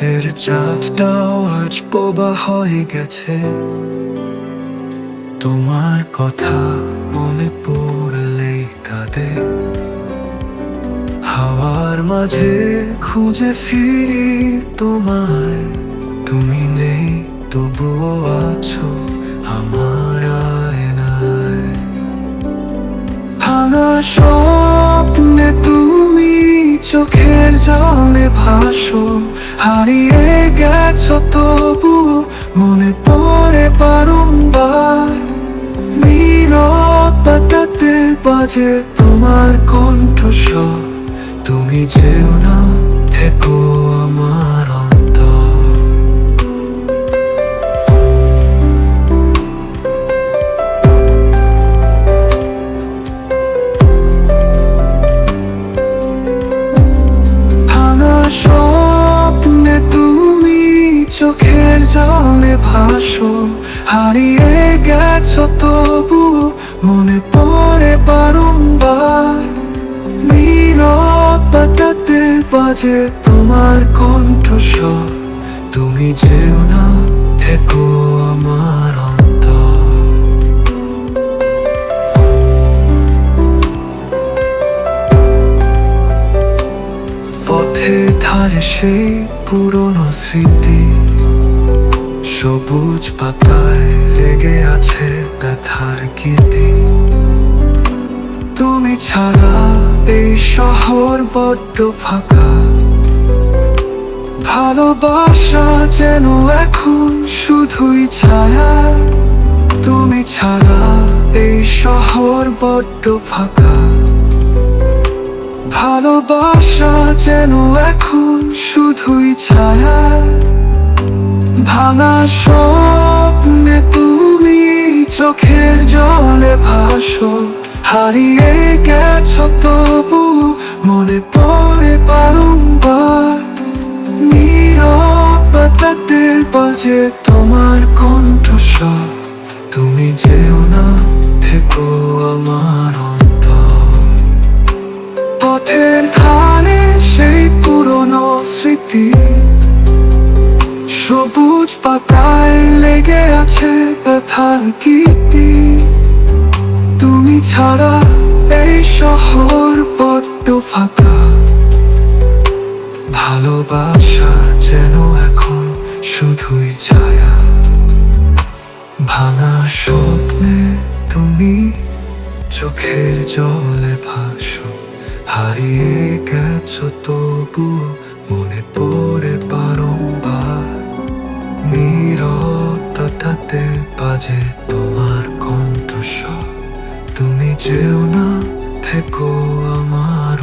রাতের চাঁদটাও আজ বোবা হয়ে গেছে। তোমার কথা মনে পড়লেই কাঁদে। হাওয়ার মাঝে খুঁজে ফিরি তোমায়। তুমি নেই, তবুও আছো আমার আয়নায়। ভাঙা জলে ভাসো, হারিয়ে গেছো তবু মনে পড়ে বারংবার। নীরবতাতে বাজে তোমার কণ্ঠস্বর, তুমি যেও না, থেকো আমার চোখের জলে ভাসো, হারিয়ে গেছো তবু মনে পড়ে বারংবার। নীরবতাতে বাজে তোমার কণ্ঠস্বর, তুমি যেও না, থেকো আমার পথে ধারে সেই পুরনো স্মৃতি সবুজ পাতায় লেগে আছে ব্যথার কীর্তি। তুমি ছাড়া এই শহর বড্ড ফাঁকা। ভালোবাসা যেন এখন শুধুই ছায়া। তুমি ছাড়া এই শহর বড্ড ফাঁকা। ভালোবাসা যেন এখন শুধুই ছায়া। ভাঙা স্বপ্নে তুমি চোখের জলে ভাসো, হারিয়ে গেছ তবু মনে পড়ে বারংবার। বাজে তোমার কণ্ঠস্বর, তুমি যেও না, থেকো আমার অন্তর। পথের ধারে সেই পুরনো স্মৃতি সবুজ পাতায় লেগে আছে ব্যথার কীর্তি। তুমি ছাড়া এই শহর বড্ড ফাঁকা। ভালোবাসা যেন এখন শুধুই ছায়া। ভাঙা স্বপ্নে তুমি চোখের জলে ভাসো, হারিয়ে গেছো তবু বাজে তোমার কণ্ঠস্বর। তুমি যেও না থেকো আমার